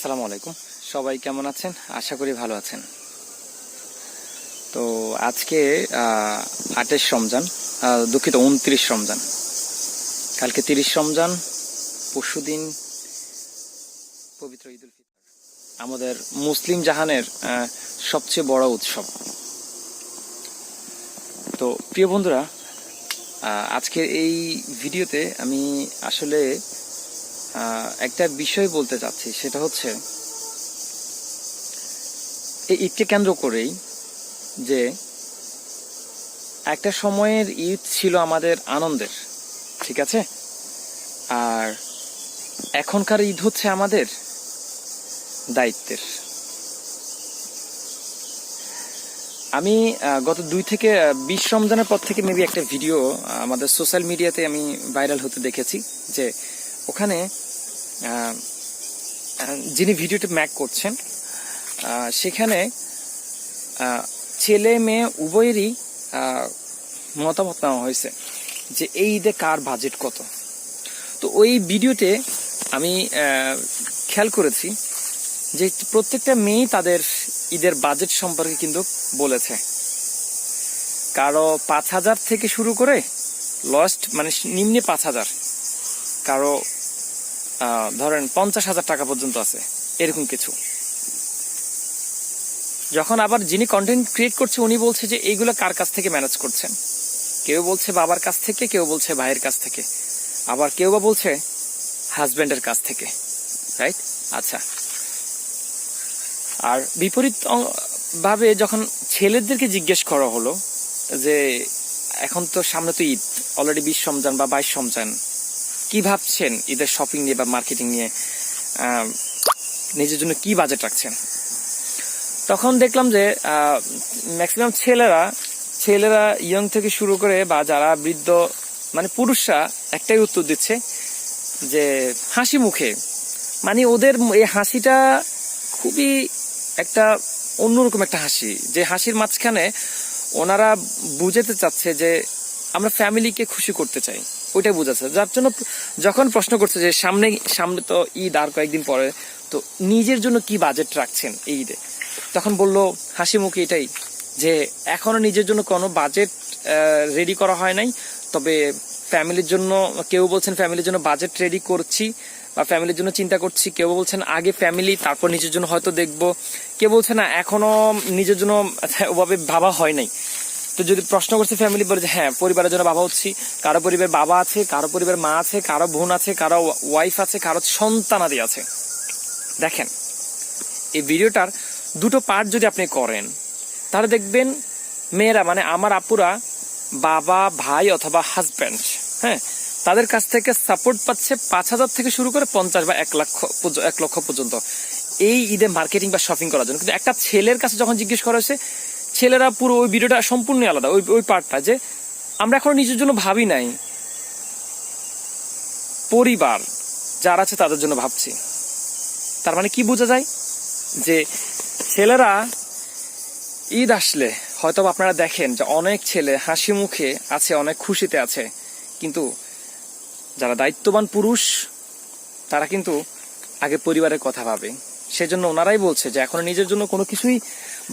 আসসালামু আলাইকুম। সবাই কেমন আছেন? আশা করি ভালো আছেন। তো আজকে আঠাশ রমজান দুঃখিত উনত্রিশ রমজান। কালকে তিরিশ রমজান পরশু দিন পবিত্র ঈদ উল ফিতর। আমাদের মুসলিম জাহানের সবচেয়ে বড় উৎসব। তো প্রিয় বন্ধুরা আহ, আজকের এই ভিডিওতে আমি আসলে একটা বিষয় বলতে চাচ্ছি, সেটা হচ্ছে এই ঈদকে কেন্দ্র করেই যে একটা সময়ের ঈদ ছিল আমাদের আনন্দের, ঠিক আছে? আর এখনকার ঈদ হচ্ছে আমাদের দায়িত্বের। আমি গত দুই থেকে বিশ রমজানের পর থেকে মেবি একটা ভিডিও আমাদের সোশ্যাল মিডিয়াতে আমি ভাইরাল হতে দেখেছি যে ওখানে যিনি ভিডিওটি ম্যাক করছেন সেখানে ছেলে মেয়ে উভয়েরই মতামত নেওয়া হয়েছে যে এই ঈদে কার বাজেট কত। তো ওই ভিডিওতে আমি খেয়াল করেছি যে প্রত্যেকটা মেয়েই তাদের ঈদের বাজেট সম্পর্কে কিন্তু বলেছে। কারও পাঁচ হাজার থেকে শুরু করে লস্ট মানে নিম্নে পাঁচ হাজার। কারও ধরেন পঞ্চাশ হাজার টাকা পর্যন্ত আছে, এরকম কিছু। যখন আবার যিনি কন্টেন্ট ক্রিয়েট করছে, উনি বলছে যে, এইগুলো কার কাছ থেকে ম্যানেজ করছেন? কেউ বলছে বাবার কাছ থেকে, কেউ বলছে ভাইয়ের কাছ থেকে। আবার কেউ বা বলছে হাজবেন্ডের কাছ থেকে রাইট আচ্ছা। আর বিপরীত ভাবে যখন ছেলেদেরকে জিজ্ঞেস করা হলো যে, এখন তো সামনে তো ঈদ অলরেডি বিশ রমজান বা বাইশ রমজান। কি ভাবছেন ঈদের শপিং নিয়ে বা মার্কেটিং নিয়ে? নিজের জন্য কি বাজেট রাখছেন? তখন দেখলাম যে ম্যাক্সিমাম ছেলেরা ছেলেরা ইয়ং থেকে শুরু করে বা যারা বৃদ্ধ মানে পুরুষরা একটাই উত্তর দিচ্ছে যে হাসি মুখে। মানে ওদের এই হাসিটা খুবই একটা অন্যরকম একটা হাসি। যে হাসির মাঝখানে ওনারা বুঝাতে চাচ্ছে যে আমরা ফ্যামিলিকে খুশি করতে চাই। ওইটাই বোঝাচ্ছে। যার জন্য যখন প্রশ্ন করছে যে সামনে সামনে তো ঈদ আর কয়েকদিন পরে তো নিজের জন্য কি বাজেট রাখছেন এই ঈদে? তখন বলল হাসি মুখে এটাই যে এখনও নিজের জন্য কোনো বাজেট রেডি করা হয় নাই। তবে ফ্যামিলির জন্য কেউ বলছেন ফ্যামিলির জন্য বাজেট রেডি করছি বা ফ্যামিলির জন্য চিন্তা করছি। কেউ বলছেন আগে ফ্যামিলি তারপর নিজের জন্য হয়তো দেখব। কেউ বলছে না এখনও নিজের জন্য আচ্ছা, ওভাবে ভাবা হয় নাই। তো যদি প্রশ্ন করছে ফ্যামিলি বলে যে হ্যাঁ পরিবারের জন্য বাবা হচ্ছি, কারও পরিবার বাবা আছে, কারও পরিবার মা আছে, কারও বোন আছে, কারও ওয়াইফ আছে, কারও সন্তানাদি আছে। দেখেন, এই ভিডিওটার দুটো পার্ট যদি আপনি করেন, তাহলে দেখবেন মেয়েরা মানে আমার আপুরা, বাবা, ভাই অথবা হাজব্যান্ড হ্যাঁ তাদের কাছ থেকে সাপোর্ট পাচ্ছে পাঁচ হাজার থেকে শুরু করে পঞ্চাশ বা এক লক্ষ এক লক্ষ পর্যন্ত। এই ঈদে মার্কেটিং বা শপিং করার জন্য। কিন্তু একটা ছেলের কাছে যখন জিজ্ঞেস করা হয়েছে ছেলেরা পুরো ওই ভিডিওটা সম্পূর্ণ আলাদা, ওই ওই পার্টটা যে আমরা এখনও নিজের জন্য ভাবি নাই। পরিবার, যারা আছে তাদের জন্য ভাবছি। তার মানে কি বোঝা যায়? যে ছেলেরা ঈদ আসলে হয়তো আপনারা দেখেন যে অনেক ছেলে হাসি মুখে আছে, অনেক খুশিতে আছে। কিন্তু যারা দায়িত্ববান পুরুষ, তারা কিন্তু আগে পরিবারের কথা ভাবে। সেজন্য ওনারাই বলছে যে এখনও নিজের জন্য কোনো কিছুই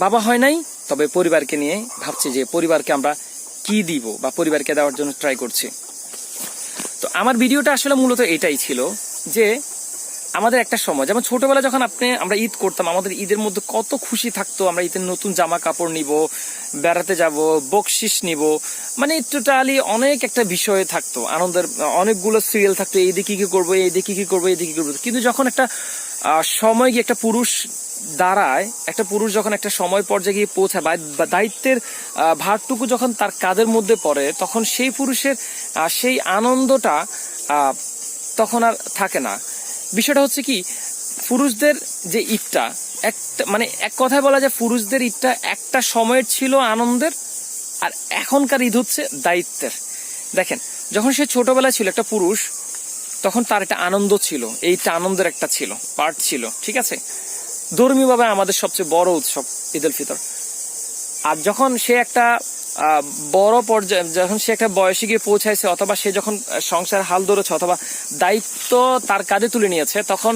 বাবা হয় নাই, তবে পরিবারকে নিয়ে ভাবছি যে পরিবারকে আমরা কি দিব বা পরিবারকে দেওয়ার জন্য ট্রাই করছি। তো আমার ভিডিওটা আসলে মূলত এটাই ছিল যে আমাদের একটা সময়, যেমন ছোটবেলা যখন আপনি, আমরা ঈদ করতাম, আমাদের ঈদের মধ্যে কত খুশি থাকতো, আমরা ঈদের নতুন জামা কাপড় নিব, বেড়াতে যাব, বকশিস নিব মানে টোটালি অনেক একটা বিষয় থাকতো, আনন্দের, অনেকগুলো সিরিয়াল থাকতো, এই দিকে কি করব, এই দিকে কি করব, এই দিকে কি করব। কিন্তু যখন একটা সময় গিয়ে একটা পুরুষ দাঁড়ায়, একটা পুরুষ যখন একটা সময় পর্যায়ে গিয়ে পৌঁছায়, বা দায়িত্বের ভারটুকু যখন তার কাদের মধ্যে পড়ে, তখন সেই পুরুষের সেই আনন্দটা তখন আর থাকে না। বিষয়টা হচ্ছে কি, পুরুষদের যে ঈদটা, একটা মানে এক কথায় বলা যায় পুরুষদের ঈদটা একটা সময়ের ছিল আনন্দের, আর এখনকার ঈদ হচ্ছে দায়িত্বের। দেখেন, যখন সে ছোটবেলায় ছিল একটা পুরুষ তখন তার একটা আনন্দ ছিল, এইটা আনন্দের একটা ছিল পার্ট ছিল, ঠিক আছে? ধর্মীয়ভাবে আমাদের সবচেয়ে বড় উৎসব ঈদ উল ফিতর। আর যখন সে একটা বড় পর্যায়ে, যখন সে একটা বয়সে গিয়ে পৌঁছাইছে অথবা সে যখন সংসার হাল ধরেছে অথবা দায়িত্ব তার কাঁধে তুলে নিয়েছে, তখন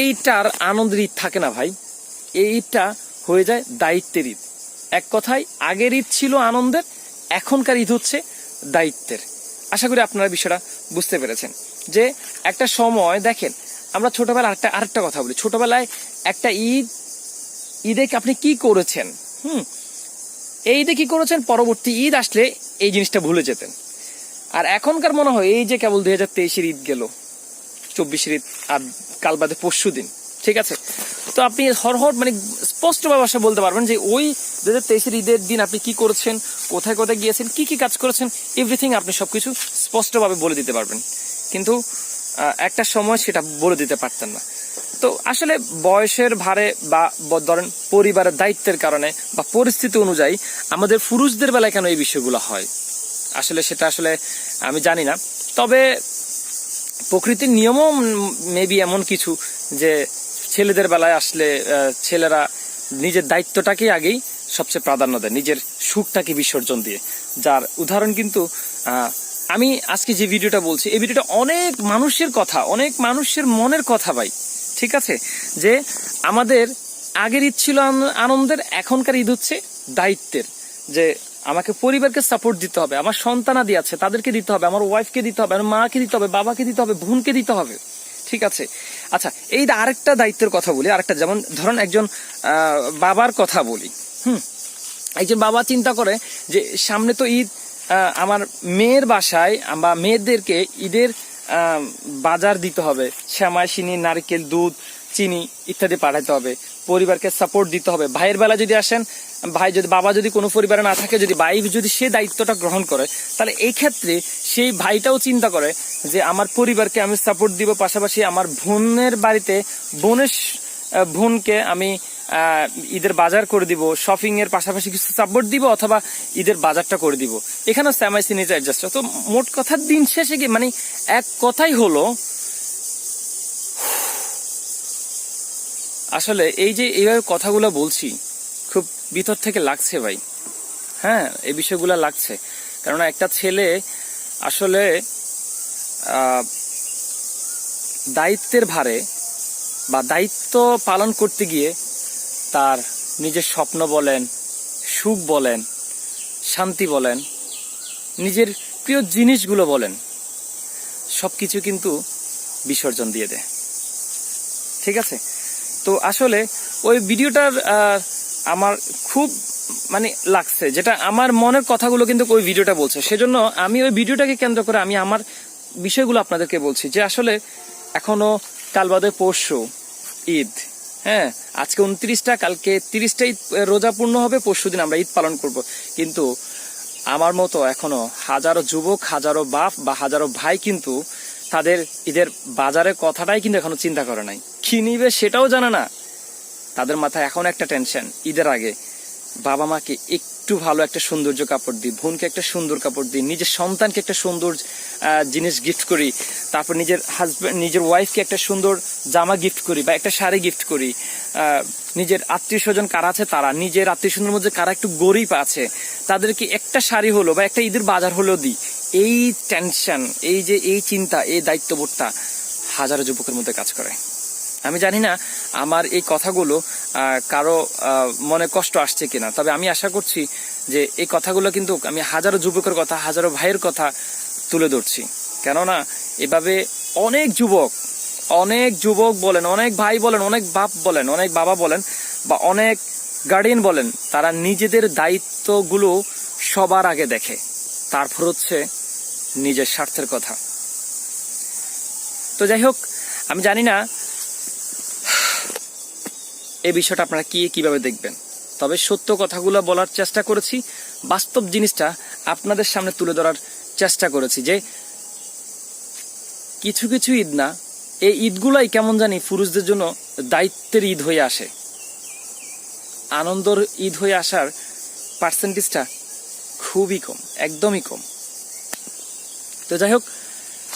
এইটার আনন্দের ঈদ থাকে না ভাই। এই ঈদটা হয়ে যায় দায়িত্বের ঈদ। এক কথায়, আগের ঈদ ছিল আনন্দের, এখনকার ঈদ হচ্ছে দায়িত্বের। আশা করি আপনারা বিষয়টা বুঝতে পেরেছেন। যে একটা সময়, দেখেন, আমরা ছোটবেলায় আরেকটা আরেকটা কথা বলি। ছোটবেলায় একটা ঈদ, ঈদে আপনি কি করেছেন? হুম? এই ঈদে কি করেছেন? পরবর্তী ঈদ আসলে এই জিনিসটা ভুলে যেতেন। আর এখনকার মনে হয়, এই যে কেবল দুই হাজার তেইশের ঈদ গেল, চব্বিশের ঈদ, আর কাল বাদে পরশু দিন, ঠিক আছে? তো আপনি হর হর মানে স্পষ্ট ভাষা বলতে পারবেন যে ওই দু হাজার তেইশের ঈদের দিন আপনি কি করেছেন, কোথায় কোথায় গিয়েছেন, কি কি কাজ করেছেন এভরিথিং আপনি সবকিছু স্পষ্টভাবে বলে দিতে পারবেন। কিন্তু একটা সময় সেটা বলে দিতে পারতেন না। তো আসলে বয়সের ভারে বা ধরেন পরিবারের দায়িত্বের কারণে বা পরিস্থিতি অনুযায়ী আমাদের পুরুষদের বেলায় কেন এই বিষয়গুলো হয়? আসলে সেটা আসলে আমি জানি না। তবে প্রকৃতির নিয়মও মেবি এমন কিছু যে ছেলেদের বেলায় আসলে ছেলেরা নিজের দায়িত্বটাকে আগেই সবচেয়ে প্রাধান্য দেয়, নিজের সুখটাকে বিসর্জন দিয়ে। যার উদাহরণ কিন্তু আমি আজকে যে ভিডিওটা বলছি, এই ভিডিওটা অনেক মানুষের কথা, অনেক মানুষের মনের কথা ভাই, ঠিক আছে? যে আমাদের আগের ঈদ ছিল আন- আনন্দের, এখনকার ঈদ হচ্ছে দায়িত্বের। যে আমাকে পরিবারকে সাপোর্ট দিতে হবে, আমার সন্তানাদি আছে, তাদেরকে দিতে হবে, আমার ওয়াইফকে দিতে হবে, আমার মাকে দিতে হবে, বাবাকে দিতে হবে, বোনকে দিতে হবে, ঠিক আছে? আচ্ছা এই আরেকটা দায়িত্বের কথা বলি, আরেকটা যেমন ধরুন একজন বাবার কথা বলি, হুম? একজন বাবা চিন্তা করে যে সামনে তো ঈদ আমার মেয়ের বাসায় বা মেয়েদেরকে ঈদের বাজার দিতে হবে। শ্যামাই চিনি নারকেল, দুধ, চিনি ইত্যাদি পাঠাতে হবে। পরিবারকে সাপোর্ট দিতে হবে। ভাইয়ের বেলা যদি আসেন, ভাই যদি, বাবা যদি কোনো পরিবারে না থাকে, যদি ভাই যদি সে দায়িত্বটা গ্রহণ করে, তাহলে এই ক্ষেত্রে সেই ভাইটাও চিন্তা করে যে, আমার পরিবারকে আমি সাপোর্ট দিব। পাশাপাশি আমার বোনের বাড়িতে বোনের বোনকে আমি ঈদের বাজার করে দিব শপিং এর পাশাপাশি কিছু সাপোর্ট দিব অথবা ঈদের বাজারটা করে দিব। এখানে স্যামাই সিনিজ অ্যাডজাস্ট তো মোট কথার দিন শেষে কি মানে এক কথাই হলো, আসলে এই যে এইভাবে কথাগুলো বলছি, খুব ভিতর থেকে লাগছে ভাই। হ্যাঁ এই বিষয়গুলো লাগছে। কারণ একটা ছেলে আসলে দায়িত্বের ভারে বা দায়িত্ব পালন করতে গিয়ে তার নিজের স্বপ্ন বলেন, সুখ বলেন, শান্তি বলেন, নিজের প্রিয় জিনিসগুলো বলেন সব কিছু কিন্তু বিসর্জন দিয়ে দেয়। ঠিক আছে? তো আসলে ওই ভিডিওটার আমার খুব মানে লাগছে, যেটা আমার মনের কথাগুলো কিন্তু ওই ভিডিওটা বলছে। সেজন্য আমি ওই ভিডিওটাকে কেন্দ্র করে আমি আমার বিষয়গুলো আপনাদেরকে বলছি যে আসলে এখনও কাল বাদে পরশু ঈদ। হ্যাঁ আজকে উনত্রিশটা কালকে তিরিশটা ঈদ রোজা পূর্ণ হবে পরশু দিন আমরা ঈদ পালন করব। কিন্তু আমার মতো এখনও হাজারো যুবক হাজারো বাপ বা হাজারো ভাই কিন্তু তাদের ঈদের বাজারের কথাটাই কিন্তু এখনও চিন্তা করে নাই। কি নিবে সেটাও জানে না। তাদের মাথায় এখন একটা টেনশন ঈদের আগে বাবা মাকে একটু ভালো একটা সৌন্দর্য কাপড় দিই বোনকে একটা সুন্দর কাপড় দিই নিজের সন্তানকে একটা সুন্দর আহ, জিনিস গিফট করি। তারপর নিজের হাজব্যান্ড নিজের ওয়াইফকে একটা সুন্দর জামা গিফট করি বা একটা শাড়ি গিফট করি। নিজের আত্মীয় স্বজন কারা আছে? তারা। নিজের আত্মীয় স্বজনের মধ্যে কারা একটু গরিব আছে? তাদেরকে একটা শাড়ি হলো বা একটা ঈদের বাজার হলেও দিই। এই টেনশন এই যে, এই চিন্তা, এই দায়িত্ববোধটা হাজারো যুবকের মধ্যে কাজ করে। আমি জানি না আমার এই কথাগুলো কারও মনে কষ্ট আসছে কিনা। তবে আমি আশা করছি যে এই কথাগুলো কিন্তু আমি হাজারো যুবকের কথা, হাজারো ভাইয়ের কথা তুলে ধরছি। কেননা, এভাবে অনেক যুবক অনেক যুবক বলেন, অনেক ভাই বলেন, অনেক বাপ বলেন, অনেক বাবা বলেন বা অনেক গার্ডিয়ান বলেন, তারা নিজেদের দায়িত্বগুলো সবার আগে দেখে। তারপর হচ্ছে নিজের স্বার্থের কথা। তো যাই হোক, আমি জানি না এই বিষয়টা আপনারা কি, কীভাবে দেখবেন। তবে সত্য কথাগুলো বলার চেষ্টা করেছি। বাস্তব জিনিসটা আপনাদের সামনে তুলে ধরার চেষ্টা করেছি যে কিছু কিছু ঈদ না, এই ঈদগুলাই কেমন জানি পুরুষদের জন্য দায়িত্বের ঈদ হয়ে আসে। আনন্দর ঈদ হয়ে আসার পার্সেন্টেজটা খুবই কম, একদমই কম। তো যাই হোক,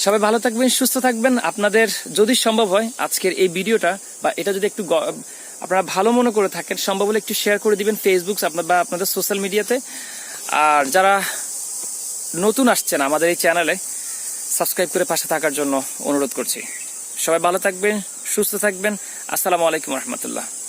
সবাই ভালো থাকবেন, সুস্থ থাকবেন। আপনাদের যদি সম্ভব হয় আজকের এই ভিডিওটা বা এটা যদি একটু আপনারা ভালো মনে করে থাকেন, সম্ভব হলে একটু শেয়ার করে দিবেন ফেসবুক আপনার বা আপনাদের সোশ্যাল মিডিয়াতে আর যারা নতুন আসছেন আমাদের এই চ্যানেলে সাবস্ক্রাইব করে পাশে থাকার জন্য অনুরোধ করছি। সবাই ভালো থাকবেন, সুস্থ থাকবেন। আসসালামু আলাইকুম রহমতুল্লাহ।